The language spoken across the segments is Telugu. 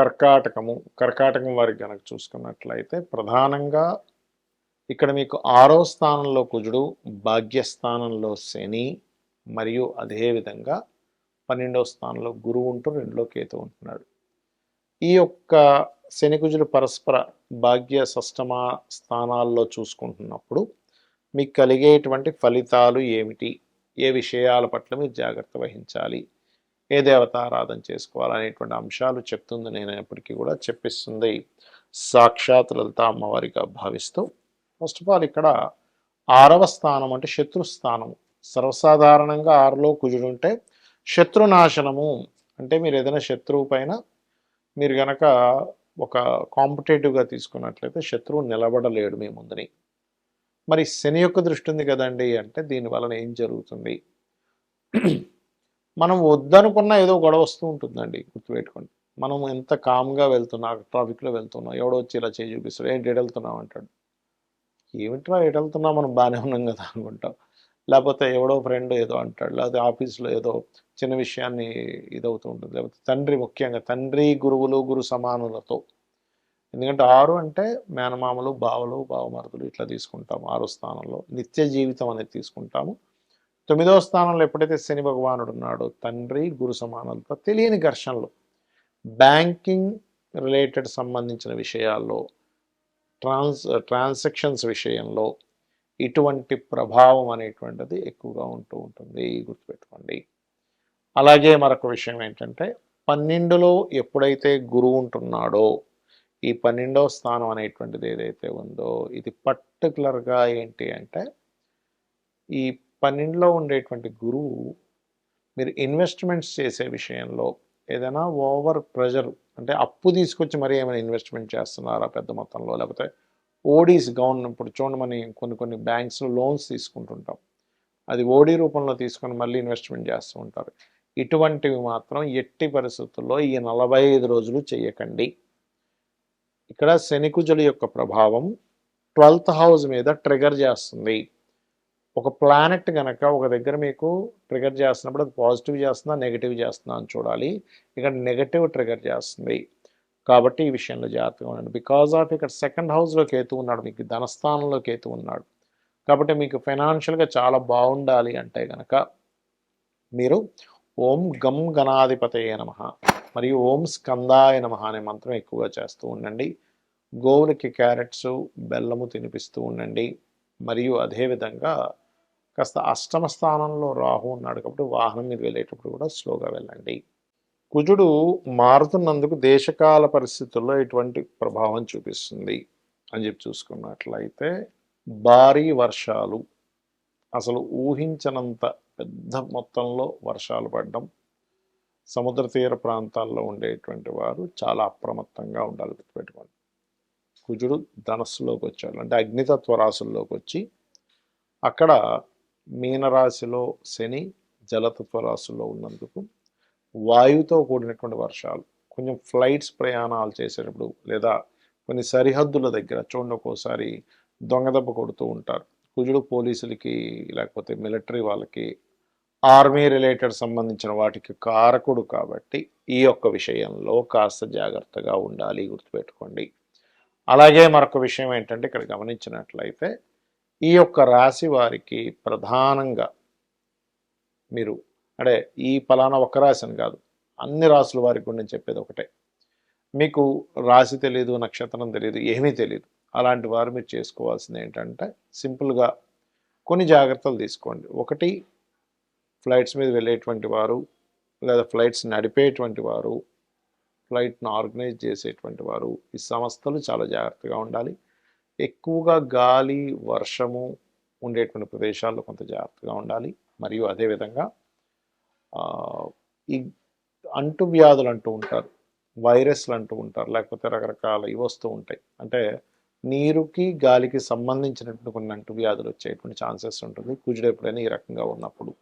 కర్కాటకము కర్కాటకం వారికి కనుక చూసుకున్నట్లయితే ప్రధానంగా ఇక్కడ మీకు ఆరో స్థానంలో కుజుడు భాగ్యస్థానంలో శని మరియు అదేవిధంగా పన్నెండవ స్థానంలో గురువు ఉంటూ రెండులో కేతు ఉంటున్నాడు. ఈ యొక్క శని కుజుడు పరస్పర భాగ్య సష్టమ స్థానాల్లో చూసుకుంటున్నప్పుడు మీకు కలిగేటువంటి ఫలితాలు ఏమిటి? ఏ విషయాల పట్ల మీరు జాగ్రత్త వహించాలి? ఏ దేవత ఆరాధన చేసుకోవాలనేటువంటి అంశాలు చెప్తుంది. నేను ఎప్పటికీ కూడా చెప్పిస్తుంది. సాక్షాత్ లలిత అమ్మవారిగా భావిస్తూ ఫస్ట్ ఆఫ్ ఆల్ ఇక్కడ ఆరవ స్థానం అంటే శత్రు స్థానము. సర్వసాధారణంగా ఆరులో కుజుడు ఉంటే శత్రునాశనము. అంటే మీరు ఏదైనా శత్రువు పైన మీరు గనక ఒక కాంపిటేటివ్గా తీసుకున్నట్లయితే శత్రువు నిలబడలేడు మీ ముందుని. మరి శని యొక్క దృష్టి ఉంది కదండి అంటే దీని వలన ఏం జరుగుతుంది? మనం వద్దనుకున్న ఏదో గొడవ వస్తూ ఉంటుందండి గుర్తుపెట్టుకోండి. మనం ఎంత కామ్గా వెళ్తున్నా ట్రాఫిక్లో వెళ్తున్నాం ఎవడో వచ్చి ఇలా చేయి చూపిస్తాడు ఏంటి ఎడెళ్తున్నాం అంటాడు. ఏమిట్రా ఎడెళ్తున్నా మనం బాగానే ఉన్నాం కదా అనుకుంటాం. లేకపోతే ఎవడో ఫ్రెండ్ ఏదో అంటాడు లేకపోతే ఆఫీస్లో ఏదో చిన్న విషయాన్ని ఇదవుతూ ఉంటుంది. లేకపోతే తండ్రి ముఖ్యంగా తండ్రి గురువులు గురు సమానులతో. ఎందుకంటే ఆరు అంటే మేనమామలు బావలు బావమరుదులు ఇట్లా తీసుకుంటాము. ఆరు స్థానంలో నిత్య జీవితం అనేది తీసుకుంటాము. తొమ్మిదవ స్థానంలో ఎప్పుడైతే శని భగవానుడు ఉన్నాడో తండ్రి గురు సమానంతో తెలియని ఘర్షణలు బ్యాంకింగ్ రిలేటెడ్ సంబంధించిన విషయాల్లో ట్రాన్స్ ట్రాన్సాక్షన్స్ విషయంలో ఇటువంటి ప్రభావం అనేటువంటిది ఎక్కువగా ఉంటూ ఉంటుంది. గుర్తుపెట్టుకోండి. అలాగే మరొక విషయం ఏంటంటే పన్నెండులో ఎప్పుడైతే గురువు ఉంటున్నాడో ఈ పన్నెండవ స్థానం అనేటువంటిది ఏదైతే ఉందో ఇది పర్టికులర్గా ఏంటి అంటే ఈ పన్నెండులో ఉండేటువంటి గురువు మీరు ఇన్వెస్ట్మెంట్స్ చేసే విషయంలో ఏదైనా ఓవర్ ప్రెషర్ అంటే అప్పు తీసుకొచ్చి మరీ ఏమైనా ఇన్వెస్ట్మెంట్ చేస్తున్నారా పెద్ద మొత్తంలో? లేకపోతే ఓడీస్ గవర్నమెంట్ ఇప్పుడు చూడండి మనం కొన్ని కొన్ని బ్యాంక్స్లో లోన్స్ తీసుకుంటుంటాం. అది ఓడీ రూపంలో తీసుకొని మళ్ళీ ఇన్వెస్ట్మెంట్ చేస్తూ ఉంటారు. ఇటువంటివి మాత్రం ఎట్టి పరిస్థితుల్లో ఈ నలభై ఐదు రోజులు చేయకండి. ఇక్కడ శనికుజుల యొక్క ప్రభావం ట్వెల్త్ హౌస్ మీద ట్రిగర్ చేస్తుంది. ఒక ప్లానెట్ కనుక ఒక దగ్గర మీకు ట్రిగర్ చేస్తున్నప్పుడు అది పాజిటివ్ చేస్తుందా నెగిటివ్ చేస్తుందా అని చూడాలి. ఇక్కడ నెగటివ్ ట్రిగర్ చేస్తుంది. కాబట్టి ఈ విషయంలో జాగ్రత్తగా ఉండండి. బికాజ్ ఆఫ్ ఇక్కడ సెకండ్ హౌస్లో కేతు ఉన్నాడు మీకు ధనస్థానంలో కేతు ఉన్నాడు. కాబట్టి మీకు ఫైనాన్షియల్గా చాలా బాగుండాలి అంటే కనుక మీరు ఓం గం గణాధిపతయ నమ మరియు ఓం స్కందాయ నమ అనే మంత్రం ఎక్కువగా చేస్తూ ఉండండి. గోవులకి క్యారెట్స్ బెల్లము తినిపిస్తూ ఉండండి. మరియు అదేవిధంగా కాస్త అష్టమ స్థానంలో రాహు ఉన్నాడు కాబట్టి వాహనం మీద వెళ్ళేటప్పుడు కూడా స్లోగా వెళ్ళండి. కుజుడు మారుతున్నందుకు దేశకాల పరిస్థితుల్లో ఎటువంటి ప్రభావం చూపిస్తుంది అని చెప్పి చూసుకున్నట్లయితే భారీ వర్షాలు అసలు ఊహించనంత పెద్ద మొత్తంలో వర్షాలు పడడం సముద్ర తీర ప్రాంతాల్లో ఉండేటువంటి వారు చాలా అప్రమత్తంగా ఉండాలి గుర్తుపెట్టుకోండి. కుజుడు ధనస్సులోకి వచ్చాడు. అంటే అగ్నితత్వ రాశుల్లోకి వచ్చి అక్కడ మీనరాశిలో శని జలతత్వ రాశుల్లో ఉన్నందుకు వాయువుతో కూడినటువంటి వర్షాలు కొంచెం ఫ్లైట్స్ ప్రయాణాలు చేసేటప్పుడు లేదా కొన్ని సరిహద్దుల దగ్గర చూడండి ఒక్కోసారి దొంగదెబ్బ కొడుతూ ఉంటారు. కుజుడు పోలీసులకి లేకపోతే మిలిటరీ వాళ్ళకి ఆర్మీ రిలేటెడ్ సంబంధించిన వాటికి కారకుడు కాబట్టి ఈ యొక్క విషయంలో కాస్త జాగ్రత్తగా ఉండాలి గుర్తుపెట్టుకోండి. అలాగే మరొక విషయం ఏంటంటే ఇక్కడ గమనించినట్లయితే ఈ యొక్క రాశి వారికి ప్రధానంగా మీరు అంటే ఈ ఫలానా ఒక రాశి అని కాదు అన్ని రాసుల వారికి కూడా నేను చెప్పేది ఒకటే. మీకు రాశి తెలియదు నక్షత్రం తెలియదు ఏమీ తెలియదు అలాంటి వారు మీరు చేసుకోవాల్సింది ఏంటంటే సింపుల్గా కొన్ని జాగ్రత్తలు తీసుకోండి. ఒకటి ఫ్లైట్స్ మీద వెళ్ళేటువంటి వారు లేదా ఫ్లైట్స్ నడిపేటువంటి వారు ఫ్లైట్ను ఆర్గనైజ్ చేసేటువంటి వారు ఈ సంస్థలు చాలా జాగ్రత్తగా ఉండాలి. ఎక్కువగా గాలి వర్షము ఉండేటువంటి ప్రదేశాల్లో కొంత జాగ్రత్తగా ఉండాలి. మరియు అదేవిధంగా ఈ అంటు వ్యాధులు అంటూ ఉంటారు వైరస్లు అంటూ ఉంటారు లేకపోతే రకరకాల ఇవి వస్తూ ఉంటాయి. అంటే నీరుకి గాలికి సంబంధించినటువంటి కొన్ని అంటు వ్యాధులు వచ్చేటువంటి ఛాన్సెస్ ఉంటుంది. కుజుడు ఎప్పుడైనా ఈ రకంగా ఉన్నప్పుడు.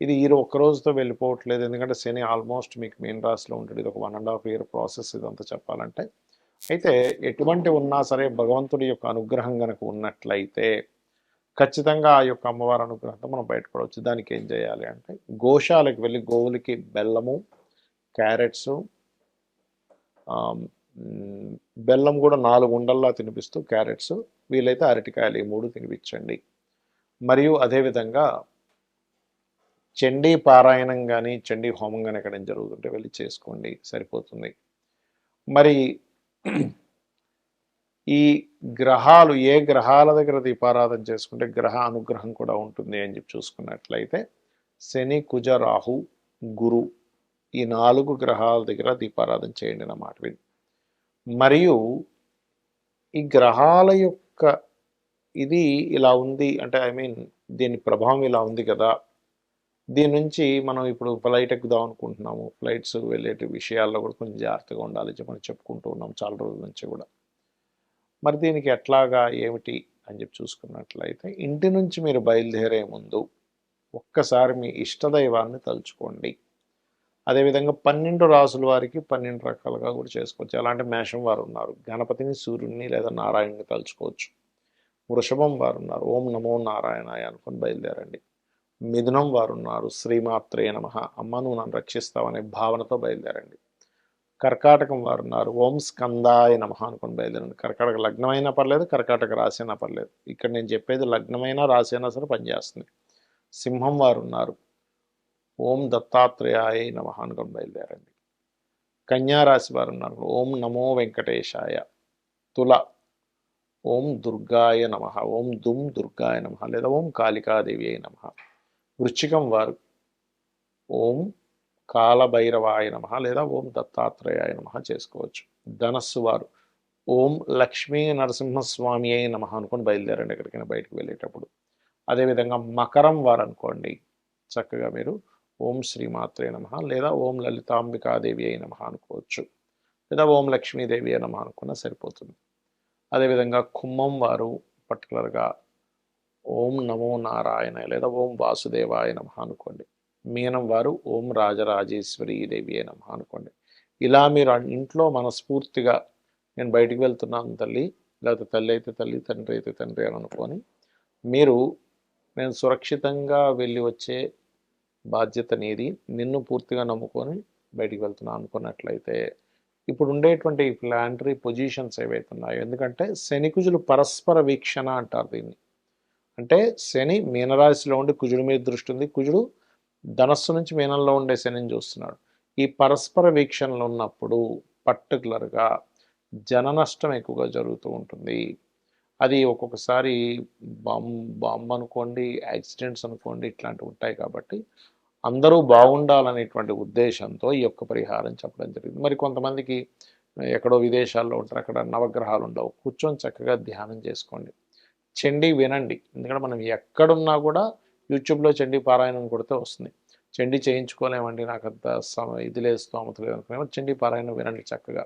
ఇది ఈ ఒక్క రోజుతో వెళ్ళిపోవట్లేదు. ఎందుకంటే శని ఆల్మోస్ట్ మీకు మెయిన్ రాశిలో ఉంటుంది ఇది ఒక one and half year process ఇదంతా చెప్పాలంటే. అయితే ఎటువంటి ఉన్నా సరే భగవంతుడి యొక్క అనుగ్రహం కనుక ఉన్నట్లయితే ఖచ్చితంగా ఆ యొక్క అమ్మవారి అనుగ్రహంతో మనం బయటపడవచ్చు. దానికి ఏం చేయాలి అంటే గోశాలకు వెళ్ళి గోవులకి బెల్లము క్యారెట్స్ బెల్లం కూడా నాలుగు ఉండల్లా తినిపిస్తూ క్యారెట్స్ వీలైతే అరటికాయలు ఈ మూడు తినిపించండి. మరియు అదేవిధంగా చండీ పారాయణం కానీ చండీ హోమం కానీ ఎక్కడ జరుగుతుంటే వెళ్ళి చేసుకోండి సరిపోతుంది. మరి ఈ గ్రహాలు ఏ గ్రహాల దగ్గర దీపారాధన చేసుకుంటే గ్రహ అనుగ్రహం కూడా ఉంటుంది అని చెప్పి చూసుకున్నట్లయితే శని కుజ రాహు గురు ఈ నాలుగు గ్రహాల దగ్గర దీపారాధన చేయండి అన్నమాట విని మరియు ఈ గ్రహాల యొక్క ఇది ఇలా ఉంది అంటే ఐ మీన్ దీని ప్రభావం ఇలా ఉంది కదా దీని నుంచి మనం ఇప్పుడు ఫ్లైట్ ఎక్కుదాం అనుకుంటున్నాము. ఫ్లైట్స్ వెళ్ళే విషయాల్లో కూడా కొంచెం జాగ్రత్తగా ఉండాలి చెప్పి మనం చెప్పుకుంటూ ఉన్నాం చాలా రోజుల నుంచి కూడా. మరి దీనికి ఎట్లాగా ఏమిటి అని చెప్పి చూసుకున్నట్లయితే ఇంటి నుంచి మీరు బయలుదేరే ముందు ఒక్కసారి మీ ఇష్టదైవాన్ని తలుచుకోండి. అదేవిధంగా పన్నెండు రాసుల వారికి పన్నెండు రకాలుగా కూడా చేసుకోవచ్చు. అలాంటి మేషం వారు ఉన్నారు? గణపతిని సూర్యుడిని లేదా నారాయణని తలుచుకోవచ్చు. వృషభం వారు ఉన్నారు. ఓం నమో నారాయణ అనుకొని బయలుదేరండి. మిథునం వారు ఉన్నారు శ్రీమాత్రే నమ. అమ్మ నువ్వు నన్ను రక్షిస్తావనే భావనతో బయలుదేరండి. కర్కాటకం వారు ఉన్నారు ఓం స్కందాయ నమ అనుకుని బయలుదేరండి. కర్కాటక లగ్నమైనా పర్లేదు కర్కాటక రాసైనా అయినా పర్లేదు. ఇక్కడ నేను చెప్పేది లగ్నమైనా రాసైనా సరే పనిచేస్తుంది. సింహం వారు ఉన్నారు ఓం దత్తాత్రేయాయ నమ అనుకుని బయలుదేరండి. కన్యా రాశి వారు ఉన్నారు ఓం నమో వెంకటేశాయ. తుల. ఓం దుర్గాయ నమ. ఓం దుమ్ దుర్గాయ నమ లేదా ఓం కాళికాదేవి అయి నమ. వృశ్చికం వారు. ఓం కాలభైరవాయ నమ లేదా ఓం దత్తాత్రేయాయ నమ చేసుకోవచ్చు. ధనస్సు వారు. ఓం లక్ష్మీ నరసింహస్వామి అయి నమ అనుకొని బయలుదేరండి ఎక్కడికైనా బయటకు వెళ్ళేటప్పుడు. అదేవిధంగా మకరం వారు అనుకోండి. చక్కగా మీరు ఓం శ్రీమాత్రే నమ లేదా ఓం లలితాంబికాదేవి అయి నమ అనుకోవచ్చు. లేదా ఓం లక్ష్మీదేవి అయి నమ అనుకున్నా సరిపోతుంది. అదేవిధంగా కుమ్మం వారు పర్టికులర్గా ఓం నమో నారాయణ లేదా ఓం వాసుదేవాయ నమ అనుకోండి. మీనం వారు ఓం రాజరాజేశ్వరి దేవి నమ అనుకోండి. ఇలా మీరు ఇంట్లో మనస్ఫూర్తిగా నేను బయటికి వెళ్తున్నాను తల్లి లేకపోతే తల్లి అయితే తల్లి తండ్రి అయితే తండ్రి అని అనుకొని మీరు నేను సురక్షితంగా వెళ్ళి వచ్చే బాధ్యత నీది నిన్ను పూర్తిగా నమ్ముకొని బయటికి వెళ్తున్నాను అనుకున్నట్లయితే ఇప్పుడు ఉండేటువంటి ప్లాంటరీ పొజిషన్స్ ఏవైతే ఉన్నాయో ఎందుకంటే శనికుజులు పరస్పర వీక్షణ అంటారు దీన్ని. అంటే శని మీనరాశిలో ఉండి కుజుడి మీద దృష్టి ఉంది. కుజుడు ధనస్సు నుంచి మీనంలో ఉండే శనిని చూస్తున్నాడు. ఈ పరస్పర వీక్షణలు ఉన్నప్పుడు పర్టికులర్గా జన నష్టం ఎక్కువగా జరుగుతూ ఉంటుంది. అది ఒక్కొక్కసారి బాంబ్ బాంబ్ అనుకోండి యాక్సిడెంట్స్ అనుకోండి ఇట్లాంటివి ఉంటాయి కాబట్టి అందరూ బాగుండాలనేటువంటి ఉద్దేశంతో ఈ యొక్క పరిహారం చెప్పడం జరిగింది. మరి కొంతమందికి ఎక్కడో విదేశాల్లో ఉంటారు అక్కడ నవగ్రహాలు ఉండవు. కూర్చొని చక్కగా ధ్యానం చేసుకోండి. చండీ వినండి. ఎందుకంటే మనం ఎక్కడున్నా కూడా యూట్యూబ్లో చండీ పారాయణం కొడితే వస్తుంది. చండీ చేయించుకోలేమండి. నాకు అంత సమ ఇది లేదు స్తోమత లేదు అనుకునేమో చండీ పారాయణం వినండి చక్కగా.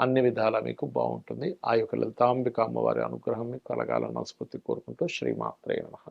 అన్ని విధాలా మీకు బాగుంటుంది. ఆ యొక్క లలితాంబిక అమ్మవారి అనుగ్రహం మీకు కలగాలని మనస్ఫూర్తి కోరుకుంటూ శ్రీమాత్రే నమః.